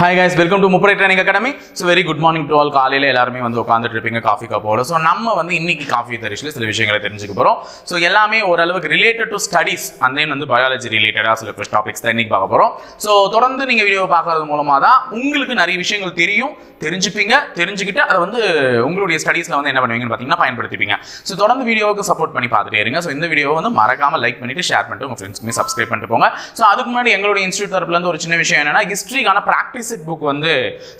Hi guys welcome to முப்பரை training academy so very good morning to all காலையில் எல்லாருமே வந்து உட்காந்துட்டு இருப்பீங்க காஃபி கப்போட ஸோ நம்ம வந்து இன்னைக்கு காஃபி தரிசில சில விஷயங்களை தெரிஞ்சுக்க போகிறோம் ஸோ எல்லாமே ஓரளவுக்கு ரிலேட்டட் டு ஸ்டடீஸ் அந்த then வந்து பயாலஜி ரிலேட்டடாக சில டாபிக்ஸ் தான் இன்னைக்கு பார்க்க போகிறோம் ஸோ தொடர்ந்து நீங்கள் வீடியோ பார்க்கறது மூலமாக தான் உங்களுக்கு நிறைய விஷயங்கள் தெரியும் தெரிஞ்சுப்பீங்க தெரிஞ்சுக்கிட்டு அதை வந்து உங்களுடைய ஸ்டடீஸில் வந்து என்ன பண்ணுவீங்கன்னு பார்த்தீங்கன்னா பயன்படுத்திப்பீங்க. ஸோ தொடர்ந்து வீடியோவுக்கு சப்போர்ட் பண்ணி பார்த்துட்டே இருங்க. ஸோ இந்த வீடியோவை வந்து மறக்காம லைக் பண்ணிட்டு ஷேர் பண்ணிட்டு உங்கள் ஃப்ரெண்ட்ஸ்க்குமே சப்ஸ்கிரைப் பண்ணிட்டு போங்க. ஸோ அதுக்கு முன்னாடி எங்களுடைய இன்ஸ்டியூட் தரப்புலேருந்து ஒரு சின்ன விஷயம் என்னன்னா ஹிஸ்ட்ரிக்கான ப்ராக்டிஸ் செட் புக் வந்து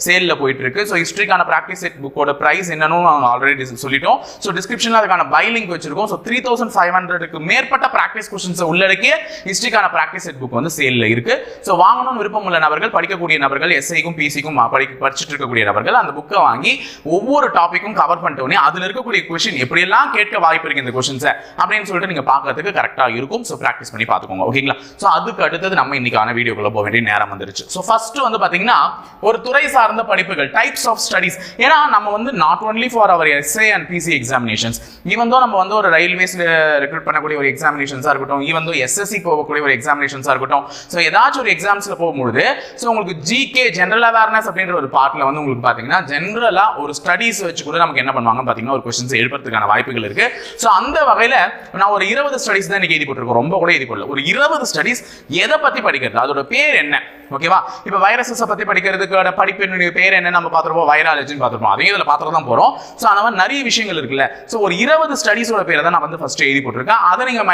சேலில் போயிட்டு இருக்கு ஸோ ஹிஸ்ட்ரிக்கான ப்ராக்டிஸ் செட் புக்கோட ப்ரைஸ் என்னன்னு நாங்கள் ஆல்ரெடி சொல்லிட்டோம். ஸோ டிஸ்கிரிப்ஷனில் அதுக்கான பை லிங்க் வச்சிருக்கோம். ஸோ த்ரீ தௌசண்ட் ஃபைவ் ஹண்ட்ரடுக்கு மேற்பட்ட ப்ராக்டிஸ் கொஸ்டின்ஸை உள்ளடக்கிய ஹிஸ்ட்ரிக்கான ப்ராக்டிஸ் செட் புக் வந்து சேலில் இருக்கு. ஸோ வாங்கணும்னு விருப்பம் உள்ள நபர்கள் படிக்கக்கூடிய நபர்கள் எஸ்ஐக்கும் பிசிக்கும் படிக்க படிச்சுட்டு இருக்கக்கூடிய நபர்கள் அந்த புக்கை வாங்கி ஒவ்வொரு டாப்பிக்கும் கவர் பண்ணிட்ட உடனே அதில் இருக்கக்கூடிய கொஷின் எப்படியெல்லாம் கேட்க வாய்ப்பு இருக்கு இந்த கொஷின்ஸை அப்படின்னு சொல்லிட்டு நீங்க பார்க்கறதுக்கு கரெக்டாக இருக்கும். ஸோ ப்ராக்டிஸ் பண்ணி பார்த்துக்கோங்க. ஓகேங்களா ஸோ அதுக்கு அடுத்தது நம்ம இன்னைக்கான வீடியோக்குள்ள போக வேண்டிய நேரம் வந்துருச்சு. ஸோ ஃபர்ஸ்ட் வந்து பார்த்தீங்கன்னா பாத்தீங்கன்னா ஒரு துறை சார்ந்த படிப்புகள் டைப்ஸ் ஆஃப் ஸ்டடீஸ் ஏன்னா நம்ம வந்து not only for our SA and PC examinations even நம்ம வந்து ஒரு ரயில்வேஸ்ல ரெக்ரூட் பண்ணக்கூடிய ஒரு எக்ஸாமினேஷன்ஸாக இருக்கட்டும் ஈவன் தோ எஸ்எஸ்சி போகக்கூடிய ஒரு எக்ஸாமினேஷன்ஸாக இருக்கட்டும் ஸோ ஏதாச்சும் ஒரு எக்ஸாம்ஸில் போகும்போது ஸோ உங்களுக்கு ஜிகே ஜென்ரல் அவேர்னஸ் அப்படின்ற ஒரு பார்ட்டில் வந்து உங்களுக்கு பார்த்தீங்கன்னா ஜென்ரலா ஒரு ஸ்டடீஸ் வச்சு கூட நமக்கு என்ன பண்ணுவாங்க பார்த்தீங்கன்னா ஒரு கொஸ்டின்ஸ் எழுப்புறதுக்கான வாய்ப்புகள் இருக்கு. ஸோ அந்த வகையில் நான் ஒரு இருபது ஸ்டடீஸ் தான் இன்னைக்கு எழுதி போட்டிருக்கோம் ரொம்ப கூட எழுதி போடல ஒரு இருபது ஸ்டடீஸ் எதை பத்தி படிக்கிறது? அதோட பேர் என்ன? ஓகேவா இப்போ வைரஸஸை பத்தி படிக்கிறதுக்கான படிப்பினுடைய பேர் என்ன நம்ம பார்த்துருப்போம்? வைராலஜின்னு பார்த்துருப்போம். அதையும் இதில் பார்த்துட்டு தான் போறோம். ஸோ அந்த மாதிரி நிறைய விஷயங்கள் இருக்குல்ல. ஸோ ஒரு இருபது ஸ்டடீஸோட பேரை தான் நான் வந்து ஃபர்ஸ்ட் எழுதி போட்டிருக்கேன். அதை நீங்க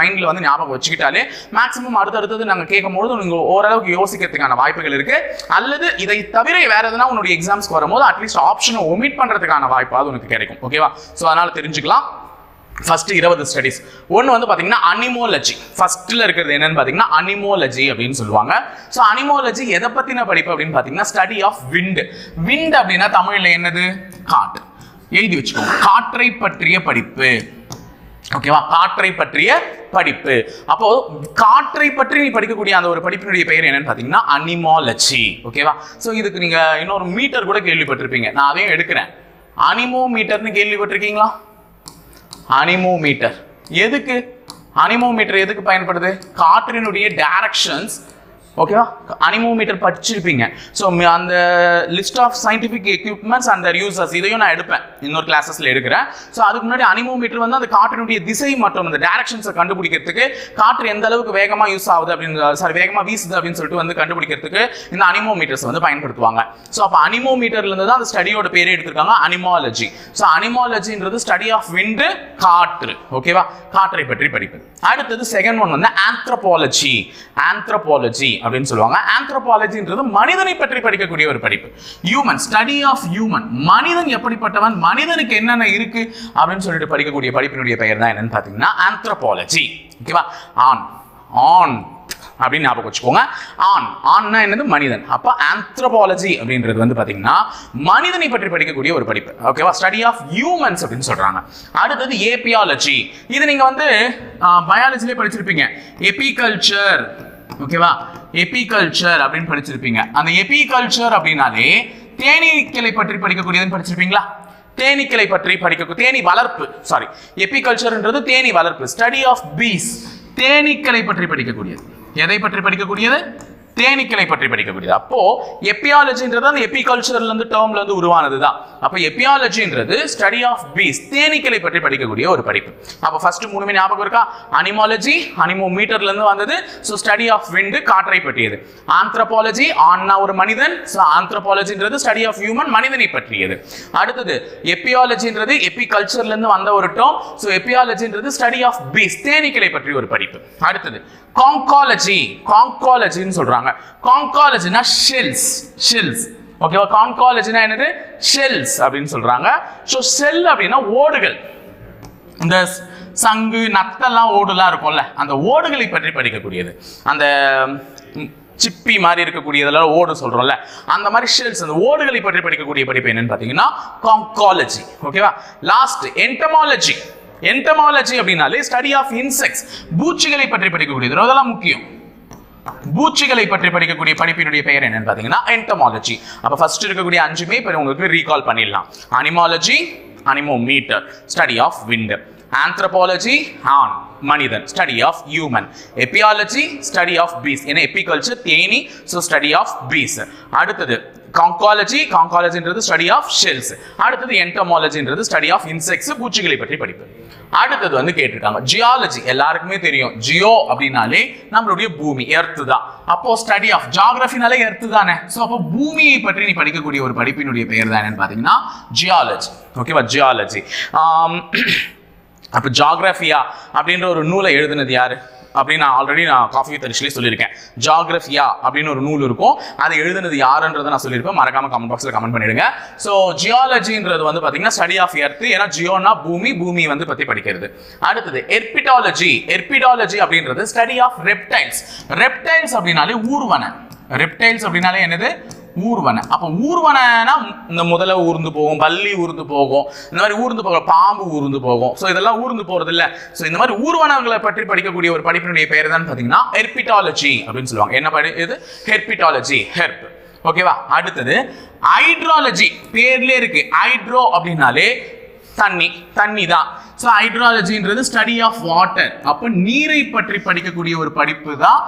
மைண்ட்ல வந்து ஞாபகம் வச்சுக்கிட்டாலே மேக்ஸிமம் அடுத்தடுத்தது நாங்கள் கேட்கும் பொழுது ஓரளவுக்கு யோசிக்கிறதுக்கான வாய்ப்புகள் இருக்கு. அல்லது இதை தவிர வேற எதுனா உன்னுடைய எக்ஸாம்ஸ்க்கு வரும்போது அட்லீஸ்ட் ஆப்ஷனை ஒமிட் பண்றதுக்கான வாய்ப்பாவது உனக்கு கிடைக்கும். ஓகேவா ஸோ அதனால தெரிஞ்சுக்கலாம். ஃபஸ்ட்டு இருபது ஸ்டடிஸ் ஒன்று வந்து பார்த்தீங்கன்னா அனிமோலஜி ஃபஸ்ட்டில் இருக்கிறது என்னன்னு பார்த்தீங்கன்னா அனிமோலஜி அப்படின்னு சொல்லுவாங்க. ஸோ அனிமோலஜி எதை பற்றின படிப்பு அப்படின்னு பார்த்தீங்கன்னா ஸ்டடி ஆஃப் விண்டு விண்ட் அப்படின்னா தமிழில் என்னது? காற்று எழுதி வச்சுக்கோங்க. காற்றை பற்றிய படிப்பு. ஓகேவா காற்றை பற்றிய படிப்பு. அப்போ காற்றை பற்றி நீ படிக்கக்கூடிய அந்த ஒரு படிப்பினுடைய பெயர் என்னன்னு பார்த்தீங்கன்னா அனிமாலஜி ஓகேவா ஸோ இதுக்கு நீங்கள் இன்னொரு மீட்டர் கூட கேள்விப்பட்டிருப்பீங்க. நான் அதையும் எடுக்கிறேன். அனிமோ மீட்டர்னு கேள்விப்பட்டிருக்கீங்களா? அனிமோமீட்டர். எதுக்கு? அனிமோமீட்டர் எதுக்கு பயன்படுது? காற்றினுடைய டைரக்ஷன்ஸ் ஓகேவா அனிமோமீட்டர் படிச்சிருப்பீங்க. ஸோ அந்த list of scientific equipments and users இதையும் நான் எடுப்பேன். இன்னொரு கிளாஸஸ்ல எடுக்கிறேன். ஸோ அதுக்கு முன்னாடி அனிமோமீட்டர் வந்து அந்த காற்றினுடைய திசை மற்றும் அந்த டைரக்ஷன்ஸை கண்டுபிடிக்கிறதுக்கு காற்று எந்த அளவுக்கு வேகமாக யூஸ் ஆகுது அப்படின்னு சாரி வேகமாக வீசுது அப்படின்னு சொல்லிட்டு வந்து கண்டுபிடிக்கிறதுக்கு இந்த அனிமோமீட்டர்ஸ் வந்து பயன்படுத்துவாங்க. ஸோ அப்போ அனிமோமீட்டர்ல இருந்து தான் அந்த ஸ்டடியோட பேரே எடுத்திருக்காங்க அனிமாலஜி ஸோ அனிமாலஜின்றது ஸ்டடி ஆஃப் விண்டு காற்று. ஓகேவா காற்றை பற்றி படிப்பு அடுத்தது செகண்ட் ஒன் வந்து ஆந்த்ரபாலஜி ஆந்த்ரபாலஜி அப்படின்னு சொல்லுவாங்க. ஆந்த்ரோபாலஜின்றது மனிதனை பற்றி படிக்கக்கூடிய ஒரு படிப்பு. ஹியூமன் ஸ்டடி ஆஃப் ஹியூமன் மனிதன் எப்படிப்பட்டவன்? மனிதனுக்கு என்னென்ன இருக்கு? அப்படின்னு சொல்லிட்டு படிக்கக்கூடிய படிப்பினுடைய பெயர் தான் என்னன்னு பார்த்தீங்கன்னா ஆந்த்ரோபாலஜி ஓகேவா ஆன் ஆன் அப்படின்னு ஞாபகம் வச்சுக்கோங்க. ஆண் ஆண்னா என்னது? மனிதன். அப்போ ஆந்த்ரோபாலஜி அப்படின்றது வந்து பார்த்தீங்கன்னா மனிதனை பற்றி படிக்கக்கூடிய ஒரு படிப்பு. ஓகேவா ஸ்டடி ஆஃப் ஹியூமன்ஸ் அப்படின்னு சொல்றாங்க. அடுத்தது ஏபியாலஜி இது நீங்க வந்து பயாலஜிலே படிச்சிருப்பீங்க. எபிகல்ச்சர் ஓகேவா? எபிகல்ச்சர் அப்படின்னு படிச்சிருப்பீங்க. அந்த எபிகல்ச்சர் அப்படின்னாலே தேனீக்களை பற்றி படிக்கக்கூடியதுன்னு படிச்சிருப்பீங்களா? தேனீக்களை பற்றி படிக்க தேனி வளர்ப்பு சாரி எபிகல்ச்சர்ன்றது தேனி வளர்ப்பு ஸ்டடி ஆஃப் பீஸ் தேனீக்களை பற்றி படிக்கக்கூடியது. எதை பற்றி படிக்கக்கூடியது? தேனீக்களை பற்றி படிக்கக்கூடியது. அப்போ எப்பியாலஜின்றது அந்த எபிகல்ச்சர்ல இருந்து டேர்ம்ல இருந்து உருவானது தான் அப்போ எப்பியாலஜின்றது ஸ்டடி ஆஃப் பீஸ் தேனீக்களை பற்றி படிக்கக்கூடிய ஒரு படிப்பு. அப்போ ஃபர்ஸ்ட் மூணுமே ஞாபகம் இருக்கா? அனிமாலஜி அனிமோ மீட்டர்ல இருந்து வந்தது. ஸோ ஸ்டடி ஆஃப் விண்டு காற்றை பற்றியது. ஆந்த்ரோபாலஜி ஆன்னா ஒரு மனிதன். ஸோ ஆந்த்ரபாலஜின்றது ஸ்டடி ஆஃப் ஹியூமன் மனிதனை பற்றியது. அடுத்தது எப்பியாலஜின்றது எபிகல்ச்சர்ல இருந்து வந்த ஒரு டேர்ம் ஸோ எப்பியாலஜின்றது ஸ்டடி ஆஃப் பீஸ் தேனீக்களை பற்றி ஒரு படிப்பு. அடுத்தது காங்காலஜி காங்காலஜின்னு சொல்றாங்க. காங்காலஜினா ஷெல்ஸ் ஷெல்ஸ் ஓகேவா கான்காலஜினா என்னது? ஷெல்ஸ் அப்படின்னு சொல்றாங்க. ஸோ செல் அப்படின்னா ஓடுகள். இந்த சங்கு நத்தெல்லாம் ஓடுலாம் இருக்கும்ல அந்த ஓடுகளை பற்றி படிக்கக்கூடியது. அந்த சிப்பி மாதிரி இருக்கக்கூடியதெல்லாம் ஓடு சொல்றோம்ல அந்த மாதிரி ஷெல்ஸ் அந்த ஓடுகளை பற்றி படிக்கக்கூடிய படிப்பு என்னன்னு பார்த்தீங்கன்னா காங்காலஜி ஓகேவா லாஸ்ட் என்டமாலஜி என்டமாலஜி அப்படின்னாலே ஸ்டடி ஆஃப் இன்செக்ட்ஸ் பூச்சிகளை பற்றி படிக்கக்கூடியது. அதெல்லாம் முக்கியம். பூச்சிகளை பற்றி படிக்கக்கூடிய படிப்பினுடைய பெயர் என்னன்னு பார்த்தீங்கன்னா என்டமாலஜி அப்போ ஃபர்ஸ்ட் இருக்கக்கூடிய அஞ்சுமே இப்போ உங்களுக்கு ரீகால் பண்ணிடலாம். Anemology anemometer study of wind anthropology on மனிதன் study of human apiology study of bees ஏன்னா எப்பிகல்ச்சர் தேனி ஸோ ஸ்டடி ஆஃப் பீஸ் அடுத்தது காங்காலஜி காங்காலஜின்றது ஸ்டடி ஆஃப் ஷெல்ஸ் அடுத்தது என்டமாலஜின்றது ஸ்டடி ஆஃப் இன்செக்ட்ஸ் பூச்சிகளை பற்றி படிப்பு. அடுத்தது வந்து கேட்டிருக்காங்க ஜியாலஜி எல்லாருக்குமே தெரியும். ஜியோ அப்படின்னாலே நம்மளுடைய பூமி எர்த்து தான். அப்போ ஸ்டடி ஆஃப் ஜாகிரபினாலே எர்த்து தானே. ஸோ அப்போ பூமியை பற்றி நீ படிக்கக்கூடிய ஒரு படிப்பினுடைய பெயர் தான் என்னன்னு பார்த்தீங்கன்னா ஜியாலஜி ஓகேவா ஜியாலஜி அப்போ ஜாகிரபியா அப்படின்ற ஒரு நூலை எழுதுனது யாரு? அப்படின்னு நான் ஆல்ரெடி நான் காஃபி தரிசிலே சொல்லியிருக்கேன். ஜாகிரபியா அப்படின்னு ஒரு நூல் இருக்கும். அதை எழுதுனது யாருன்றதை நான் சொல்லியிருப்பேன். மறக்காம கமெண்ட் பாக்ஸில் கமெண்ட் பண்ணிடுங்க. ஸோ ஜியாலஜின்றது வந்து பார்த்தீங்கன்னா ஸ்டடி ஆஃப் எர்த் ஏன்னா ஜியோனா பூமி பூமி வந்து பற்றி படிக்கிறது. அடுத்தது எர்பிடாலஜி எர்பிடாலஜி அப்படின்றது ஸ்டடி ஆஃப் ரெப்டைல்ஸ் ரெப்டைல்ஸ் அப்படின்னாலே ஊர்வன. ரெப்டைல்ஸ் அப்படின்னாலே என்னது? ஊர்வன. அப்போ ஊர்வனனா இந்த முதல்ல ஊர்ந்து போகும் பள்ளி ஊர்ந்து போகும் இந்த மாதிரி ஊர்ந்து போகிற பாம்பு ஊர்ந்து போகும். ஸோ இதெல்லாம் ஊர்ந்து போகிறது இல்லை ஸோ இந்த மாதிரி ஊர்வனங்களை பற்றி படிக்கக்கூடிய ஒரு படிப்பினுடைய பெயர் தான் பார்த்தீங்கன்னா ஹெர்பிட்டாலஜி அப்படின்னு சொல்லுவாங்க. என்ன படி இது? ஹெர்பிட்டாலஜி ஹெர்ப் ஓகேவா அடுத்தது ஹைட்ராலஜி பேர்லேயே இருக்கு. ஹைட்ரோ அப்படின்னாலே தண்ணி தண்ணி தான். ஸோ ஹைட்ராலஜின்றது ஸ்டடி ஆஃப் வாட்டர் அப்போ நீரை பற்றி படிக்கக்கூடிய ஒரு படிப்பு தான்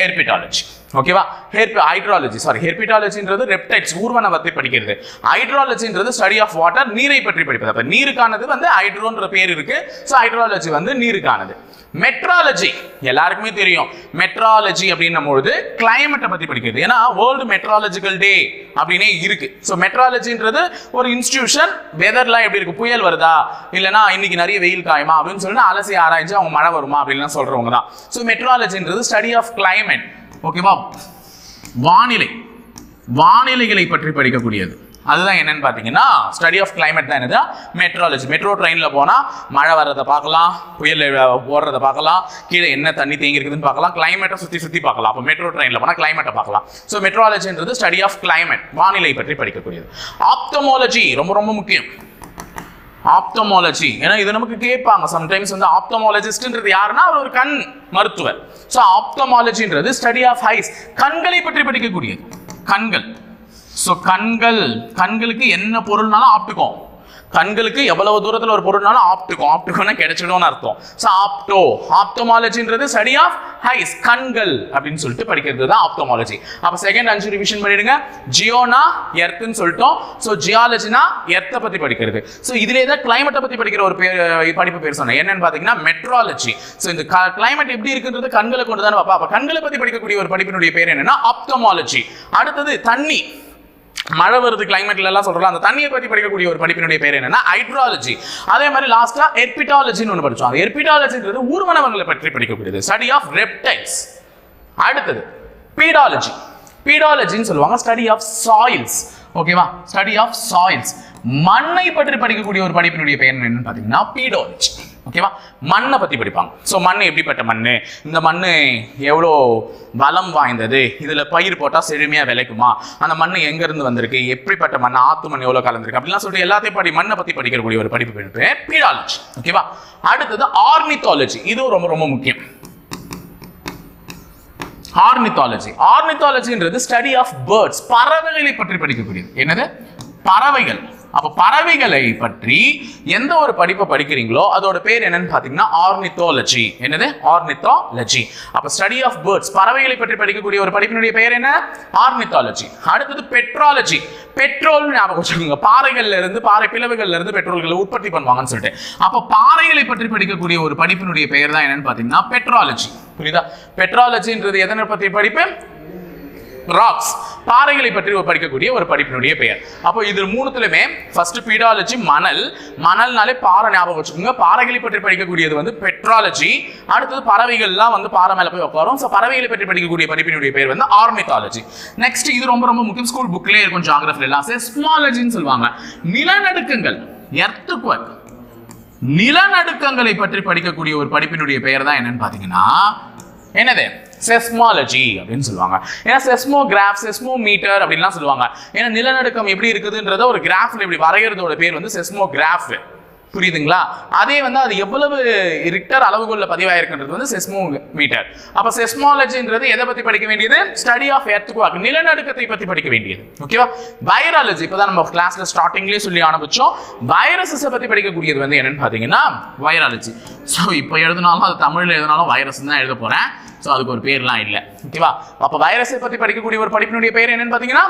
ஹெர்பிட்டாலஜி ஓகேவா ஹெர்ப் ஹைட்ராலஜி சாரி ஹெர்பிட்டாலஜின்றது ரெப்டைட்ஸ் ஊர்வன பற்றி படிக்கிறது. ஹைட்ராலஜின்றது ஸ்டடி ஆஃப் வாட்டர் நீரை பற்றி படிப்பது. அப்போ நீருக்கானது வந்து ஹைட்ரோன்ற பேர் இருக்கு. ஸோ ஹைட்ராலஜி வந்து நீருக்கானது. மெட்ராலஜி எல்லாருக்குமே தெரியும். மெட்ராலஜி அப்படின்னும் பொழுது கிளைமேட்டை பத்தி படிக்கிறது. ஏன்னா வேர்ல்டு மெட்ராலஜிக்கல் டே அப்படின்னே இருக்கு. ஸோ மெட்ராலஜின்றது ஒரு இன்ஸ்டிடியூஷன் வெதர்லாம் எப்படி இருக்கு? புயல் வருதா? இல்லைன்னா இன்னைக்கு நிறைய வெயில் காயுமா? அப்படின்னு சொல்லிட்டு அலசி ஆராய்ஞ்சு அவங்க மழை வருமா? அப்படின்லாம் சொல்றவங்க தான். ஸோ மெட்ராலஜின்றது ஸ்டடி ஆஃப் கிளைமேட் ஓகேவா வானிலை. வானிலைகளை பற்றி படிக்கக்கூடியது. அதுதான் என்னன்னு பார்த்தீங்கன்னா ஸ்டடி ஆஃப் கிளைமேட் தான் என்னது? மெட்ராலஜி மெட்ரோ ட்ரெயினில் போனால் மழை வர்றதை பார்க்கலாம் புயல் ஓடுறதை பார்க்கலாம் கீழே என்ன தண்ணி தேங்கியிருக்குதுன்னு பார்க்கலாம் கிளைமேட்டை சுற்றி சுற்றி பார்க்கலாம். அப்போ மெட்ரோ ட்ரெயினில் போனால் கிளைமேட்டை பார்க்கலாம். ஸோ மெட்ராலஜின்றது ஸ்டடி ஆஃப் கிளைமேட் வானிலை பற்றி படிக்கக்கூடியது. ஆப்தமாலஜி ரொம்ப ரொம்ப முக்கியம். ஆப்தமாலஜி ஏன்னா இது நமக்கு கேட்பாங்க. சம்டைம்ஸ் வந்து ஆப்தமாலஜிஸ்ட்ன்றது யாருன்னா அவர் ஒரு கண் மருத்துவர். ஸோ ஆப்தமாலஜின்றது ஸ்டடி ஆஃப் ஹைஸ் கண்களை பற்றி படிக்கக்கூடியது. கண்கள். ஸோ கண்கள் கண்களுக்கு என்ன பொருள்னாலும் ஆப்டுக்கோம் கண்களுக்கு எவ்வளவு தூரத்தில் ஒரு பொருள்னாலும் ஆப்டிகோ ஆப்டிகோனா கிடைச்சிடும்னு அர்த்தம். ஸோ ஆப்டோ ஆப்தமாலஜின்றது ஸ்டடி ஆஃப் ஹைஸ் கண்கள் அப்படின்னு சொல்லிட்டு படிக்கிறது தான் ஆப்தமாலஜி அப்போ செகண்ட் அஞ்சு ரிவிஷன் பண்ணிடுங்க. ஜியோனா எர்த்துன்னு சொல்லிட்டோம். ஸோ ஜியாலஜினா எர்த்தை பற்றி படிக்கிறது. ஸோ இதிலே தான் கிளைமேட்டை பற்றி படிக்கிற ஒரு பேர் படிப்பு பேர் சொன்னேன். என்னன்னு பார்த்தீங்கன்னா மெட்ராலஜி ஸோ இந்த கிளைமேட் எப்படி இருக்குன்றது கண்களை கொண்டு தானே பார்ப்பா அப்போ கண்களை பற்றி படிக்கக்கூடிய ஒரு படிப்பினுடைய பேர் என்னன்னா ஆப்தமாலஜி அடுத்தது தண்ணி. மழை வருது கிளைமேட்ல எல்லாம் சொல்றோம் அந்த தண்ணியை பத்தி படிக்கக்கூடிய ஒரு படிப்பினுடைய பேர் என்னன்னா ஹைட்ராலஜி அதே மாதிரி லாஸ்டா எர்பிட்டாலஜின்னு ஒன்று படிச்சோம். அந்த எர்பிட்டாலஜின்றது ஊர்வனவங்களை பற்றி படிக்கக்கூடியது. ஸ்டடி ஆஃப் ரெப்டைல்ஸ் அடுத்தது பீடாலஜி பீடாலஜின்னு சொல்லுவாங்க ஸ்டடி ஆஃப் சாயில்ஸ் ஓகேவா ஸ்டடி ஆஃப் சாயில்ஸ் மண்ணை பற்றி படிக்கக்கூடிய ஒரு படிப்பினுடைய பெயர் என்னன்னு பார்த்தீங்கன்னா பீடாலஜி ஓகேவா? மண்ணை பற்றி படிப்பாங்க. ஸோ மண் எப்படிப்பட்ட மண் இந்த மண் எவ்வளோ வளம் வாய்ந்தது? இதில் பயிர் போட்டால் செழுமையாக விளைக்குமா? அந்த மண் எங்கேருந்து வந்திருக்கு? எப்படிப்பட்ட மண்? ஆத்து மண் எவ்வளோ கலந்துருக்கு அப்படிலாம் சொல்லிட்டு எல்லாத்தையும் படி மண்ணை பற்றி படிக்கக்கூடிய ஒரு படிப்பு பேர் பீடாலஜி ஓகேவா? அடுத்தது ஆர்னித்தாலஜி. இதுவும் ரொம்ப ரொம்ப முக்கியம். ஆர்னித்தாலஜி. ஆர்னித்தாலஜின்றது ஸ்டடி ஆஃப் பேர்ட்ஸ் பறவைகளை பற்றி படிக்கக்கூடியது. என்னது? பறவைகள். அப்போ பறவைகளை பற்றி எந்த ஒரு படிப்பை படிக்கிறீங்களோ அதோட பேர் என்னன்னு பார்த்தீங்கன்னா ஆர்னித்தோலஜி என்னது? ஆர்னித்தாலஜி அப்போ ஸ்டடி ஆஃப் பேர்ட்ஸ் பறவைகளை பற்றி படிக்கக்கூடிய ஒரு படிப்பினுடைய பெயர் என்ன? ஆர்னித்தாலஜி அடுத்தது பெட்ராலஜி பெட்ரோல் ஞாபகம் வச்சுக்கோங்க. பாறைகள்ல இருந்து பாறை பிளவுகள்ல இருந்து பெட்ரோல்களை உற்பத்தி பண்ணுவாங்கன்னு சொல்லிட்டு. அப்போ பாறைகளை பற்றி படிக்கக்கூடிய ஒரு படிப்பினுடைய பெயர் தான் என்னன்னு பார்த்தீங்கன்னா பெட்ராலஜி புரியுதா? பெட்ராலஜின்றது எதனை பற்றி படிப்பு? ராக்ஸ் பாறைகளை பற்றி படிக்கக்கூடிய ஒரு படிப்பினுடைய பெயர். அப்போ இது மூணுத்துலயுமே ஃபர்ஸ்ட் பீடாலஜி மணல். மணல்னாலே பாறை ஞாபகம் வச்சுக்கோங்க. பாறைகளை பற்றி படிக்கக்கூடியது வந்து பெட்ராலஜி அடுத்தது பறவைகள்லாம் வந்து பாறை மேல போய் உட்காரும். ஸோ பறவைகளை பற்றி படிக்கக்கூடிய படிப்பினுடைய பேர் வந்து ஆர்மித்தாலஜி நெக்ஸ்ட் இது ரொம்ப ரொம்ப முக்கியம். ஸ்கூல் புக்லேயே இருக்கும் ஜாகிரபில எல்லாம் செஸ்மாலஜின்னு சொல்லுவாங்க. நிலநடுக்கங்கள் எர்த்துக்வக் நிலநடுக்கங்களை பற்றி படிக்கக்கூடிய ஒரு படிப்பினுடைய பெயர் தான் என்னன்னு பாத்தீங்கன்னா என்னது? செஸ்மாலஜி அப்படின்னு சொல்லுவாங்க. ஏன்னா செஸ்மோகிராஃப் செஸ்மோமீட்டர் அப்படின்லாம் சொல்லுவாங்க. ஏன்னா நிலநடுக்கம் எப்படி இருக்குதுன்றத ஒரு கிராஃப்ல இப்படி வரைகிறதோட பேர் வந்து செஸ்மோகிராஃப் புரியுதுங்களா? அதே வந்து அது எவ்வளவு ரிக்டர் அளவுகோல்ல பதிவாயிருக்குன்றது வந்து செஸ்மோ மீட்டர். அப்ப செஸ்மாலஜின்றது எதை பத்தி படிக்க வேண்டியது? ஸ்டடி ஆஃப் எர்த்குவாக் நிலநடுக்கத்தை பத்தி படிக்க வேண்டியது. ஓகேவா வைராலஜி இப்பதான் நம்ம கிளாஸ்ல ஸ்டார்டிங்லேயே சொல்லி ஆரம்பிச்சோம். வைரஸஸ் பத்தி படிக்கக்கூடியது வந்து என்னன்னு பாத்தீங்கன்னா வைராலஜி ஸோ இப்போ எழுதினாலும் அது தமிழ்ல எழுதினாலும் வைரஸ் தான் எழுத போறேன். ஸோ அதுக்கு ஒரு பேர்லாம் இல்லை. ஓகேவா அப்போ வைரஸை பத்தி படிக்கக்கூடிய ஒரு படிப்பினுடைய பேர் என்னன்னு பாத்தீங்கன்னா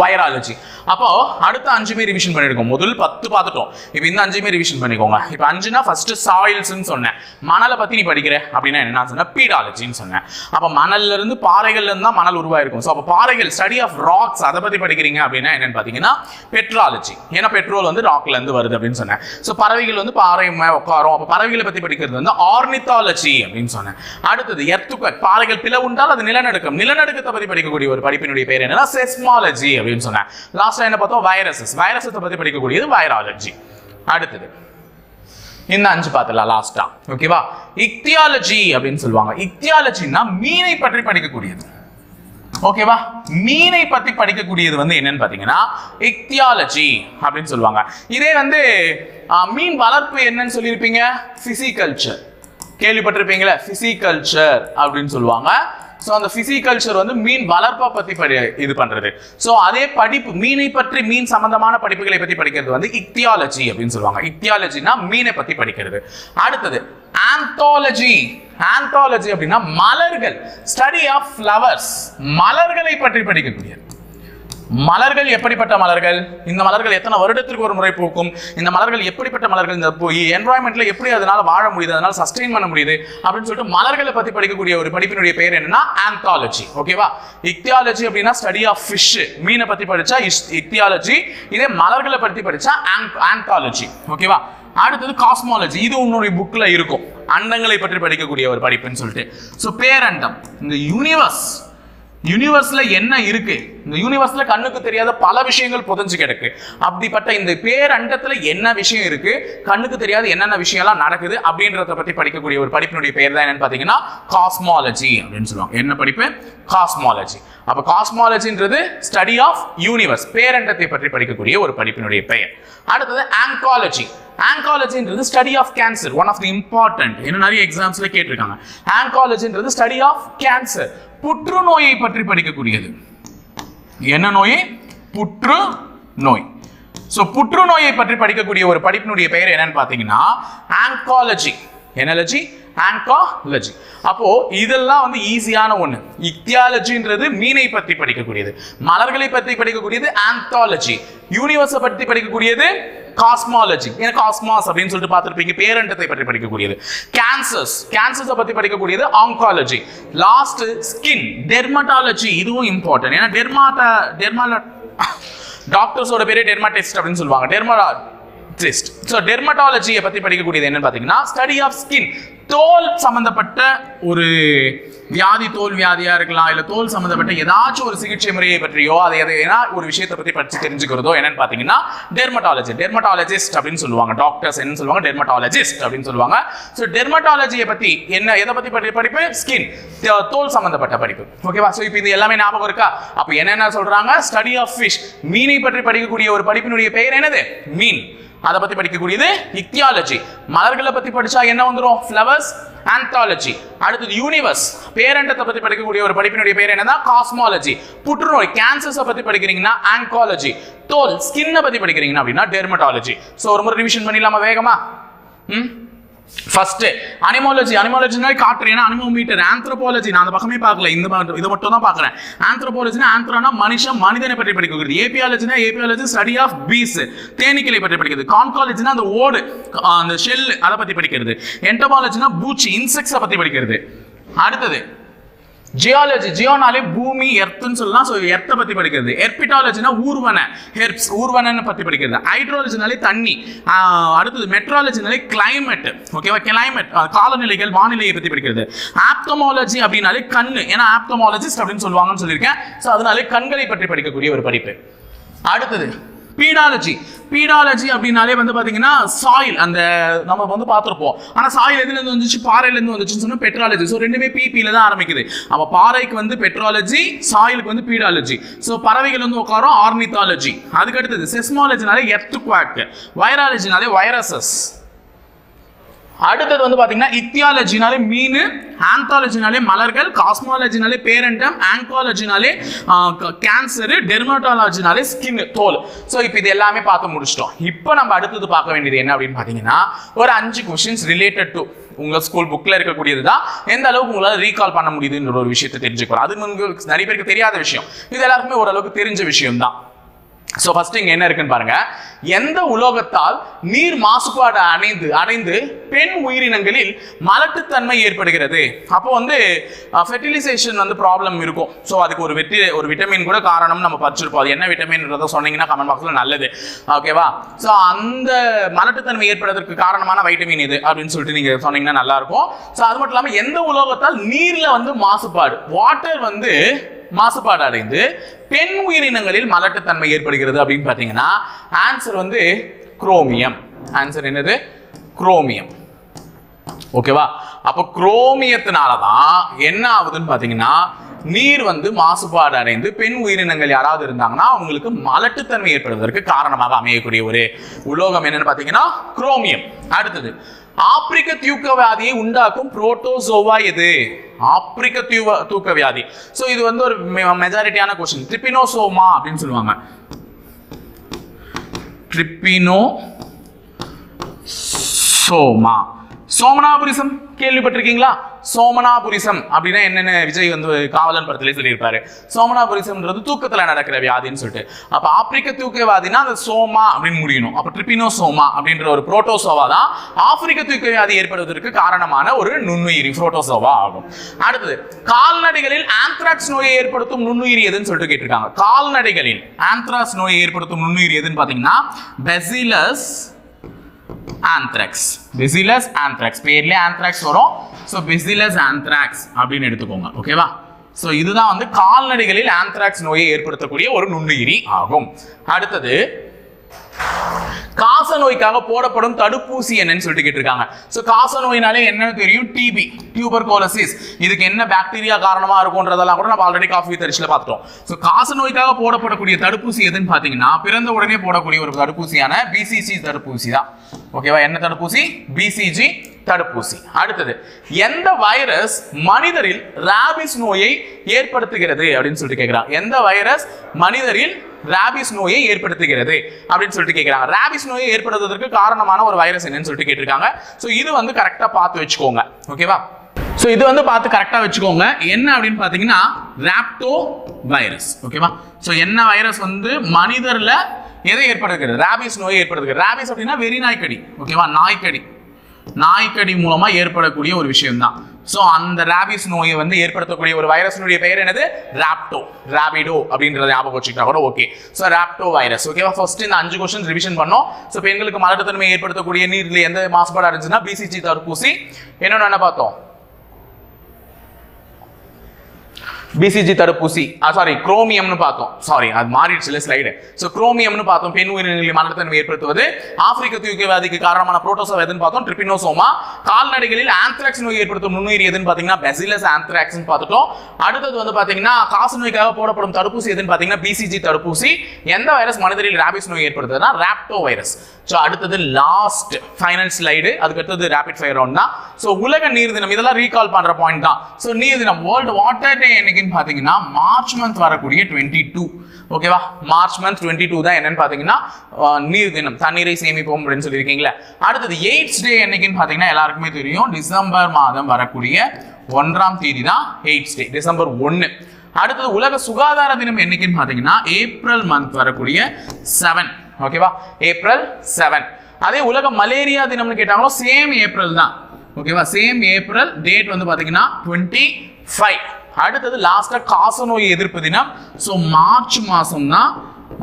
வைராலஜி அப்போ அடுத்த அஞ்சுமே ரிவிஷன் பண்ணிருக்கோம் முதல் பத்து பார்த்துட்டோம். இப்போ இந்த அஞ்சுமே ரிவிஷன் பண்ணிக்கோங்க. இப்போ அஞ்சுனா ஃபர்ஸ்ட் சாயில்ஸ்ன்னு சொன்னேன். மணலை பத்தி நீ படிக்கிற? அப்படின்னா என்ன? சொன்னேன் பீடாலஜின்னு சொன்னேன். அப்போ மணல்ல இருந்து பாறைகள்ல இருந்து தான் மணல் உருவாயிருக்கும். ஸோ அப்போ பாறைகள் ஸ்டடி ஆஃப் ராக்ஸ் அதை பத்தி படிக்கிறீங்க அப்படின்னா என்னன்னு பார்த்தீங்கன்னா பெட்ராலஜி ஏன்னா பெட்ரோல் வந்து ராக்ல இருந்து வருது அப்படின்னு சொன்னேன். ஸோ பறவைகள் வந்து பாறை உட்காரும். அப்போ பறவைகளை பத்தி படிக்கிறது வந்து ஆர்னித்தாலஜி அப்படின்னு சொன்னேன். அடுத்தது எர்த்துக்கட் பாறைகள் பிளவுண்டால் அது நிலநடுக்கம். நிலநடுக்கத்தை பத்தி படிக்கக்கூடிய ஒரு படிப்பினுடைய பேர் என்னன்னா செஸ்மாலஜி அப்படின்னு சொன்னேன் லாஸ்ட்ல என்ன பார்த்தோம்? வைரஸஸ் வைரஸத்தை பத்தி படிக்கக்கூடியது வைராலஜி அடுத்தது. இந்த அஞ்சு பார்த்துலாம் லாஸ்டா ஓகேவா இக்தியாலஜி அப்படின்னு சொல்லுவாங்க. இக்தியாலஜின்னா மீனை பற்றி படிக்கக்கூடியது. ஓகேவா மீனை பத்தி படிக்கக்கூடியது வந்து என்னன்னு பாத்தீங்கன்னா இக்தியாலஜி அப்படின்னு சொல்லுவாங்க. இதே வந்து மீன் வளர்ப்பு என்னன்னு சொல்லியிருப்பீங்க? பிசிகல்ச்சர் கேள்விப்பட்டிருப்பீங்களா? பிசிகல்ச்சர் அப்படின்னு சொல்லுவாங்க. ஸோ அந்த பிசிகல்ச்சர் வந்து மீன் வளர்ப்பை பற்றி படி இது பண்ணுறது ஸோ அதே படிப்பு மீனை பற்றி மீன் சம்பந்தமான படிப்புகளை பற்றி படிக்கிறது வந்து இக்தியாலஜி அப்படின்னு சொல்லுவாங்க. இக்தியாலஜினா மீனை பற்றி படிக்கிறது. அடுத்தது ஆந்தாலஜி ஆந்தாலஜி அப்படின்னா மலர்கள். ஸ்டடி ஆஃப் ஃப்ளவர்ஸ் மலர்களை பற்றி படிக்கக்கூடியது. மலர்கள் எப்படிப்பட்ட மலர்கள்? இந்த மலர்கள் எத்தனை வருடத்திற்கு ஒரு முறை பூக்கும்? இந்த மலர்கள் எப்படிப்பட்ட மலர்கள் இந்த போய் என்வாயன்மெண்ட்ல எப்படி அதனால வாழ முடியுது? அதனால சஸ்டெயின் பண்ண முடியுது? அப்படின்னு சொல்லிட்டு மலர்களை பத்தி படிக்கக்கூடிய ஒரு படிப்பினுடைய பேர் என்னன்னா ஆந்தாலஜி ஓகேவா இக்தியாலஜி அப்படின்னா ஸ்டடி ஆஃப் ஃபிஷ் மீனை பத்தி படிச்சா இக்தியாலஜி இதே மலர்களை பத்தி படிச்சா ஆந்தாலஜி ஓகேவா அடுத்தது காஸ்மாலஜி இது உன்னுடைய புக்ல இருக்கும். அண்டங்களை பற்றி படிக்கக்கூடிய ஒரு படிப்புன்னு சொல்லிட்டு. ஸோ பேரண்டம். இந்த யூனிவர்ஸ் யூனிவர்ஸ்ல என்ன இருக்கு? இந்த யூனிவர்ஸ்ல கண்ணுக்கு தெரியாத பல விஷயங்கள் புதஞ்சு கிடக்கு. அப்படிப்பட்ட இந்த பேரண்டத்துல என்ன விஷயம் இருக்கு? கண்ணுக்கு தெரியாத என்னென்ன விஷயம்லாம் நடக்குது அப்படின்றத பத்தி படிக்கக்கூடிய ஒரு படிப்பினுடைய பேர் தான் என்னன்னு பாத்தீங்கன்னா காஸ்மாலஜி அப்படின்னு சொல்லுவாங்க. என்ன படிப்பு? காஸ்மாலஜி அப்ப காஸ்மாலஜின்றது ஸ்டடி ஆஃப் யூனிவர்ஸ் பேரண்டத்தை பற்றி படிக்கக்கூடிய ஒரு படிப்பினுடைய பெயர். அடுத்தது oncology ஆங்காலஜின்றது study of cancer one of the important என்ன நிறைய எக்ஸாம்ஸ்ல கேட்டிருக்காங்க. ஆங்காலஜின்றது ஸ்டடி ஆஃப் கேன்சர் புற்றுநோயை பற்றி படிக்கக்கூடியது. என்ன நோய்? புற்று நோய் ஸோ புற்றுநோயை பற்றி படிக்கக்கூடிய ஒரு படிப்பினுடைய பெயர் என்னன்னு பார்த்தீங்கன்னா ஆங்காலஜி என்னலஜி ஆங்காலஜி அப்போ இதெல்லாம் வந்து ஈஸியான ஒண்ணு. இக்தியாலஜின்றது மீனை பத்தி படிக்கக்கூடியது. மலர்களை பத்தி படிக்கக்கூடியது ஆந்தாலஜி யூனிவர்ஸை பத்தி படிக்கக்கூடியது காஸ்மாலஜி ஏன்னா காஸ்மாஸ் அப்படின்னு சொல்லிட்டு பார்த்துருப்பீங்க. பேரண்டத்தை பற்றி படிக்கக்கூடியது. கேன்சர்ஸ் கேன்சர்ஸை பற்றி படிக்கக்கூடியது ஆங்காலஜி லாஸ்ட் ஸ்கின் டெர்மட்டாலஜி இதுவும் இம்பார்ட்டன்ட் ஏன்னா டெர்மாட்டா டெர்மால டாக்டர்ஸோட பேரே டெர்மாடெஸ்ட் அப்படின்னு சொல்லுவாங்க. டெர்மா ஸோ டெர்மட்டாலஜியை பற்றி படிக்கக்கூடியது என்னன்னு பார்த்தீங்கன்னா ஸ்டடி ஆஃப் ஸ்கின் தோல் சம்பந்தப்பட்ட ஒரு வியாதி தோல் வியாதியா இருக்கலாம் இல்ல தோல் சம்பந்தப்பட்ட ஏதாச்சும் ஒரு சிகிச்சை முறையை பற்றியோ அதை ஏன்னா ஒரு விஷயத்தை பத்தி படிச்சு தெரிஞ்சுக்கிறதோ என்னன்னு பாத்தீங்கன்னா டெர்மட்டாலஜி டெர்மட்டாலஜிஸ்ட் அப்படின்னு சொல்லுவாங்க. டாக்டர்ஸ் என்ன சொல்லுவாங்க டெர்மட்டாலஜிஸ்ட் அப்படின்னு சொல்லுவாங்க. ஸோ டெர்மட்டாலஜியை பத்தி என்ன எதை பத்தி படி படிப்பு? ஸ்கின் தோல் சம்பந்தப்பட்ட படிப்பு. ஓகேவா ஸோ இப்போ இது எல்லாமே ஞாபகம் இருக்கா? அப்போ என்னென்ன சொல்றாங்க? ஸ்டடி ஆஃப் ஃபிஷ் மீனை பற்றி படிக்கக்கூடிய ஒரு படிப்பினுடைய பெயர் என்னது? மீன். அதை பத்தி படிக்கக்கூடியது இக்தியாலஜி மலர்களை பத்தி படிச்சா என்ன வந்துடும் ஃப்ளவர்ஸ் ஆந்தாலஜி அடுத்தது யூனிவர்ஸ் பேரண்டத்தை பத்தி படிக்கக்கூடிய ஒரு படிப்பினுடைய பேர் என்னன்னா காஸ்மாலஜி புற்றுநோய் கேன்சர்ஸை பத்தி படிக்கிறீங்கன்னா ஆங்காலஜி தோல் ஸ்கின்னை பத்தி படிக்கிறீங்கன்னா அப்படின்னா டெர்மட்டாலஜி ஸோ ஒரு முறை ரிவிஷன் பண்ணிடலாமா வேகமா? ம்? ஃபர்ஸ்ட் அனிமாலஜி அனிமாலஜினா காட்டுறேன் ஏன்னா அனிமோமீட்டர் ஆந்த்ரோபாலஜி நான் அந்த பக்கமே பார்க்கல. இந்த இதை மட்டும் தான் பார்க்குறேன் ஆந்த்ரோபாலஜினா ஆந்த்ரோனா மனுஷன் மனிதனை பற்றி படிக்கிறது ஏபியாலஜினா ஏபியாலஜி ஸ்டடி ஆஃப் பீஸ் தேனீக்களை பற்றி படிக்கிறது. கான்காலஜினா அந்த ஓடு அந்த ஷெல் அதை பற்றி படிக்கிறது. என்டபாலஜினா பூச்சி இன்செக்ட்ஸை பற்றி படிக்கிறது. அடுத்தது ஜியாலஜி ஜியோனாலே பூமி எர்த்துன்னு சொல்லலாம். ஸோ எர்த்தை பற்றி படிக்கிறது. எர்பிட்டாலஜினா ஊர்வன. ஹெர்ப்ஸ் ஊர்வனன்னு பற்றி படிக்கிறது. ஹைட்ராலஜினாலே தண்ணி. அடுத்தது மெட்ராலஜினாலே கிளைமேட் ஓகேவா கிளைமேட் காலநிலைகள் வானிலையை பற்றி படிக்கிறது. ஆப்தமாலஜி அப்படின்னாலே கண்ணு. ஏன்னா ஆப்தமாலஜிஸ்ட் அப்படின்னு சொல்லுவாங்கன்னு சொல்லியிருக்கேன். ஸோ அதனாலே கண்களை பற்றி படிக்கக்கூடிய ஒரு படிப்பு. அடுத்தது பீடாலஜி பீடாலஜி அப்படின்னாலே வந்து பார்த்தீங்கன்னா சாயில் அந்த நம்ம வந்து பார்த்துருப்போம். ஆனால் சாயில் எதுலேருந்து வந்துச்சு? பாறையிலேருந்து வந்துச்சுன்னு சொன்னால் பெட்ராலஜி ஸோ ரெண்டுமே பிபியில தான் ஆரம்பிக்குது. அப்போ பாறைக்கு வந்து பெட்ராலஜி சாயிலுக்கு வந்து பீடாலஜி ஸோ பறவைகள் வந்து உட்காரும் ஆர்னித்தாலஜி அதுக்கு அடுத்தது செஸ்மாலஜினாலே எர்த் குவாக் வைராலஜினாலே வைரசஸ் அடுத்தது வந்து பாத்தீங்கன்னா இத்தியாலஜினாலே மீன் ஆந்தாலஜினாலே மலர்கள் காஸ்மாலஜினாலே பேரண்டம் ஆங்காலஜினாலே கேன்சர் டெர்மட்டாலஜினாலே ஸ்கின் தோல். ஸோ இப்போ இது எல்லாமே பார்த்து முடிச்சிட்டோம். இப்போ நம்ம அடுத்தது பார்க்க வேண்டியது என்ன அப்படின்னு பார்த்தீங்கன்னா ஒரு அஞ்சு கொஷின்ஸ் ரிலேட்டட் டு உங்கள் ஸ்கூல் புக்கில் இருக்கக்கூடியது தான் எந்த அளவுக்கு உங்களால் ரீகால் பண்ண முடியுதுன்ற ஒரு விஷயத்தை தெரிஞ்சுக்கிறோம் அது உங்களுக்கு நிறைய பேருக்கு தெரியாத விஷயம். இது எல்லாருக்குமே ஓரளவுக்கு தெரிஞ்ச விஷயம் தான் ஸோ ஃபர்ஸ்ட் இங்கே என்ன இருக்குன்னு பாருங்க. எந்த உலோகத்தால் நீர் மாசுபாடு அடைந்து அடைந்து பெண் உயிரினங்களில் மலட்டுத்தன்மை ஏற்படுகிறது? அப்போ வந்து ஃபெர்டிலைசேஷன் வந்து ப்ராப்ளம் இருக்கும். ஸோ அதுக்கு ஒரு வெற்றி ஒரு விட்டமின் கூட காரணம் நம்ம படிச்சிருப்போம். அது என்ன விட்டமின்றத சொன்னீங்கன்னா கமெண்ட் பாக்ஸில் நல்லது. ஓகேவா ஸோ அந்த மலட்டுத்தன்மை ஏற்படுறதுக்கு காரணமான வைட்டமின் இது அப்படின்னு சொல்லிட்டு நீங்கள் சொன்னீங்கன்னா நல்லா இருக்கும். ஸோ அது மட்டும் இல்லாமல் எந்த உலோகத்தால் நீரில் வந்து மாசுபாடு வாட்டர் வந்து மாசுபாடு அடைந்து பெண் உயிரினங்களில் மலட்டுத்தன்மை ஏற்படுகிறது அப்படின்னு பார்த்தீங்கன்னா ஆன்சர் வந்து குரோமியம் ஆன்சர் என்னது? குரோமியம் ஓகேவா அப்போ குரோமியத்தினால தான் என்ன ஆகுதுன்னு பார்த்தீங்கன்னா நீர் வந்து மாசுபாடு அடைந்து பெண் உயிரினங்கள் யாராவது இருந்தாங்கன்னா அவங்களுக்கு மலட்டுத்தன்மை ஏற்படுவதற்கு காரணமாக அமையக்கூடிய ஒரு உலோகம் என்னன்னு பார்த்தீங்கன்னா குரோமியம் அடுத்தது ஆப்பிரிக்க தூக்க வியாதியை உண்டாக்கும் புரோட்டோசோவா எது? ஆப்பிரிக்க தூவ தூக்க வியாதி ஸோ இது வந்து ஒரு மெஜாரிட்டியான கொஸ்டின் ட்ரிப்பினோசோமா அப்படின்னு சொல்லுவாங்க. ட்ரிப்பினோ சோமா சோமனாபுரிசம் கேள்விப்பட்டிருக்கீங்களா? சோமனாபுரிசம் அப்படின்னா என்னென்ன விஜய் வந்து காவலன் படத்திலே சொல்லியிருப்பாரு. சோமனாபுரிசம்ன்றது தூக்கத்துல நடக்கிற வியாதின்னு சொல்லிட்டு. அப்ப ஆப்பிரிக்க தூக்கவாதினா அந்த சோமா அப்படின்னு முடியணும். அப்ப ட்ரிபினோ சோமா அப்படின்ற ஒரு புரோட்டோசோவா தான் ஆப்பிரிக்க தூக்க வியாதி ஏற்படுவதற்கு காரணமான ஒரு நுண்ணுயிரி புரோட்டோசோவா ஆகும். அடுத்தது கால்நடைகளில் ஆந்த்ராக்ஸ் நோயை ஏற்படுத்தும் நுண்ணுயிரி எதுன்னு சொல்லிட்டு கேட்டிருக்காங்க. கால்நடைகளில் ஆந்த்ராக்ஸ் நோயை ஏற்படுத்தும் நுண்ணுயிரி எதுன்னு பாத்தீங்கன்னா பெசிலஸ் ஆந்த்ராக்ஸ் பிசிலஸ் ஆந்த்ராக்ஸ் பேர்லயே ஆந்த்ராக்ஸ் வரும். ஸோ பிசிலஸ் ஆந்த்ராக்ஸ் அப்படின்னு எடுத்துக்கோங்க. ஓகேவா ஸோ இதுதான் வந்து கால்நடைகளில் ஆந்த்ராக்ஸ் நோயை ஏற்படுத்தக்கூடிய ஒரு நுண்ணுயிரி ஆகும். அடுத்தது காச நோய்க்காக போடப்படும் தடுப்பூசி என்னன்னு சொல்லிட்டு கேட்டிருக்காங்க. ஸோ காச நோயினாலே என்னன்னு தெரியும்? டிபி டியூபர் கோலசிஸ் இதுக்கு என்ன பாக்டீரியா காரணமா இருக்கும்ன்றதெல்லாம் கூட நம்ம ஆல்ரெடி காஃபி தரிசில பார்த்துட்டோம். ஸோ காச நோய்க்காக போடப்படக்கூடிய தடுப்பூசி எதுன்னு பார்த்தீங்கன்னா பிறந்த உடனே போடக்கூடிய ஒரு தடுப்பூசியான பிசிசி தடுப்பூசி தான். ஓகேவா? என்ன தடுப்பூசி? பிசிஜி தடுப்பூசி. அடுத்தது எந்த வைரஸ் மனிதரில் ராபிஸ் நோயை ஏற்படுத்துகிறது அப்படின்னு சொல்லிட்டு கேட்கிறாங்க எந்த வைரஸ் மனிதரில் ராபிஸ் நோயை ஏற்படுத்துகிறது அப்படின்னு சொல்லிட்டு கேட்கிறாங்க ராபிஸ் நோயை ஏற்படுத்துவதற்கு காரணமான ஒரு வைரஸ் என்னன்னு சொல்லிட்டு கேட்டிருக்காங்க. ஸோ இது வந்து கரெக்டாக பார்த்து வச்சுக்கோங்க. ஓகேவா? ஸோ இது வந்து பார்த்து கரெக்டாக வச்சுக்கோங்க. என்ன அப்படின்னு பார்த்தீங்கன்னா ராப்டோ வைரஸ் ஓகேவா? ஸோ என்ன வைரஸ் வந்து மனிதரில் எதை ஏற்படுகிறது. ராபிஸ் நோயை ஏற்படுகிறது. ரேபிஸ் அப்படின்னா வெறி நாய்க்கடி ஓகேவா நாய்க்கடி. நாய்க்கடி மூலமா ஏற்படக்கூடிய ஒரு விஷயம் தான் ஸோ அந்த ராபிஸ் நோயை வந்து ஏற்படுத்தக்கூடிய ஒரு வைரஸினுடைய பெயர் என்னது? ராப்டோ ராபிடோ அப்படின்றத ஞாபகம் வச்சுக்கிட்டா கூட ஓகே ஸோ ராப்டோ வைரஸ் ஓகேவா ஃபர்ஸ்ட் இந்த அஞ்சு கொஸ்டின் ரிவிஷன் பண்ணோம். ஸோ பெண்களுக்கு மலட்டுத்தன்மை ஏற்படுத்தக்கூடிய நீரில் எந்த மாசுபாடு இருந்துச்சுன்னா பிசிஜி தடுப்பூசி. என்னென்ன என்ன பார்த்தோம். பிசிஜி தடுப்பூசி. சாரி குரோமியம்னு பார்த்தோம். சாரி அது மாறிடுச்சுல ஸ்லைடு ஸோ குரோமியம்னு பார்த்தோம். பெண் உயிரினங்களில் மலட்டுத்தன்மை ஏற்படுத்துவது. ஆப்பிரிக்க தூக்கவியாதிக்கு காரணமான புரோட்டோசோ எதுன்னு பார்த்தோம்? ட்ரிபினோசோமா கால்நடைகளில் ஆந்த்ராக்ஸ் நோய் ஏற்படுத்தும் நுண்ணுயிரி எதுன்னு பார்த்தீங்கன்னா பெசிலஸ் ஆந்த்ராக்ஸ் பார்த்துட்டோம். அடுத்தது வந்து பார்த்தீங்கன்னா காசு நோய்க்காக போடப்படும் தடுப்பூசி எதுன்னு பார்த்தீங்கன்னா பிசிஜி தடுப்பூசி. எந்த வைரஸ் மனிதரில் ரேபிஸ் நோய் ஏற்படுத்துதுன்னா ராப்டோ வைரஸ் ஸோ அடுத்தது லாஸ்ட் ஃபைனல் ஸ்லைடு அதுக்கு அடுத்தது ரேபிட் ஃபயர் ரவுண்ட் தான். ஸோ உலக நீர் தினம் இதெல்லாம் ரீகால் பண்ற பாயிண்ட் தான். ஸோ நீர் தினம் வேர்ல்டு வாட்டர் டே அப்படின்னு பார்த்தீங்கன்னா மார்ச் மந்த் வரக்கூடிய டுவெண்ட்டி டூ ஓகேவா மார்ச் மந்த் டுவெண்ட்டி டூ தான் என்னன்னு பார்த்தீங்கன்னா நீர் தினம் தண்ணீரை சேமிப்போம் அப்படின்னு சொல்லியிருக்கீங்களா. அடுத்தது எய்ட்ஸ் டே என்னைக்குன்னு பார்த்தீங்கன்னா எல்லாருக்குமே தெரியும். டிசம்பர் மாதம் வரக்கூடிய ஒன்றாம் தேதி தான் எய்ட்ஸ் டே டிசம்பர் ஒன்று அடுத்தது உலக சுகாதார தினம் என்னைக்குன்னு பார்த்தீங்கன்னா ஏப்ரல் மந்த் வரக்கூடிய செவன் ஓகேவா ஏப்ரல் செவன் அதே உலக மலேரியா தினம்னு கேட்டாங்களோ சேம் ஏப்ரல் தான். ஓகேவா சேம் ஏப்ரல் டேட் வந்து பார்த்தீங்கன்னா டுவெண்ட்டி ஃபைவ் அடுத்தது லாஸ்டா காசநோய் எதிர்ப்பு தினம். ஸோ மார்ச் மாசம் தான்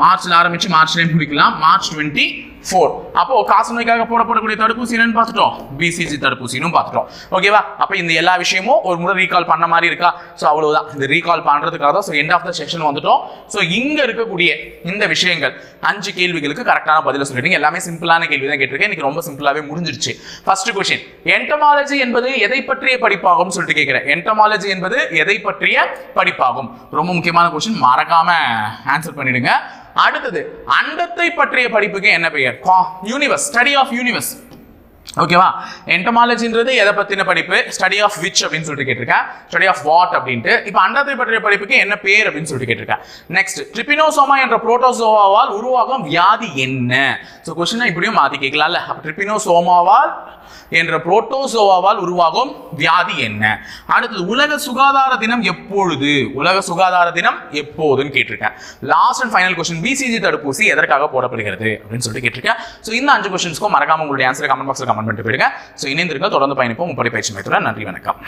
மார்ச்ல ஆரம்பிச்சு மார்ச்லயும் முடிக்கலாம். March twenty. ஃபோர் அப்போ காசநோய்க்காக போடப்படக்கூடிய தடுப்பூசி என்னன்னு பார்த்துட்டோம். பிசிஜி தடுப்பூசினும் பார்த்துட்டோம். ஓகேவா அப்போ இந்த எல்லா விஷயமும் ஒரு முறை ரீகால் பண்ண மாதிரி இருக்கா? ஸோ அவ்வளவுதான். இந்த ரீகால் பண்ணுறதுக்காக தான் so end of the session வந்துட்டோம். ஸோ இங்கே இருக்கக்கூடிய இந்த விஷயங்கள் அஞ்சு கேள்விகளுக்கு கரெக்டான பதில சொல்லிட்டீங்க. எல்லாமே சிம்பிளான கேள்வி தான் கேட்டிருக்கேன். இன்னைக்கு ரொம்ப சிம்பிளாகவே முடிஞ்சிருச்சு. ஃபர்ஸ்ட் கொஸ்டின் என்டமாலஜி என்பது எதை பற்றிய படிப்பாகும் சொல்லிட்டு கேட்கிறேன். என்டமாலஜி என்பது எதை பற்றிய படிப்பாகும்? ரொம்ப முக்கியமான கொஸ்டின் மறக்காம ஆன்சர் பண்ணிடுங்க. அடுத்தது அண்டத்தை பற்றிய படிப்புக்கு என்ன பெயர்? யூனிவர்ஸ் ஸ்டடி ஆஃப் யூனிவர்ஸ் ஓகேவா என்டமாலஜின்றது எதை பத்தின படிப்பு? ஸ்டடி ஆஃப் விச் அப்படின்னு சொல்லிட்டு கேட்டிருக்கேன் ஸ்டடி ஆஃப் வாட் அப்படின்ட்டு. இப்போ அண்டத்தை பற்றிய படிப்புக்கு என்ன பேர் அப்படின்னு சொல்லிட்டு கேட்டிருக்கேன் நெக்ஸ்ட் ட்ரிபினோசோமா என்ற புரோட்டோசோவாவால் உருவாகும் வியாதி என்ன? ஸோ கொஸ்டினை இப்படியும் மாத்தி கேட்கலாம்ல. அப்போ ட்ரிபினோசோமாவால் என்ற புரோட்டோசோவாவால் உருவாகும் வியாதி என்ன? அடுத்தது உலக சுகாதார தினம் எப்பொழுது? உலக சுகாதார தினம் எப்போதுன்னு கேட்டிருக்கேன். Last and final question BCG தடுப்பூசி எதற்காக போடப்படுகிறது அப்படின்னு சொல்லிட்டு கேட்டிருக்கேன். ஸோ இந்த அஞ்சு கொஸ்டின்ஸ்க்கும் மறக்காம உங்களுடைய ஆன்சர் கமெண்ட் பாக்ஸில் கமெண்ட் பண்ணிட்டு போயிடுங்க. ஸோ இணைந்திருக்க தொடர்ந்து பயணிப்போம். முப்படை பயிற்சி மையத்துடன் நன்றி வணக்கம்.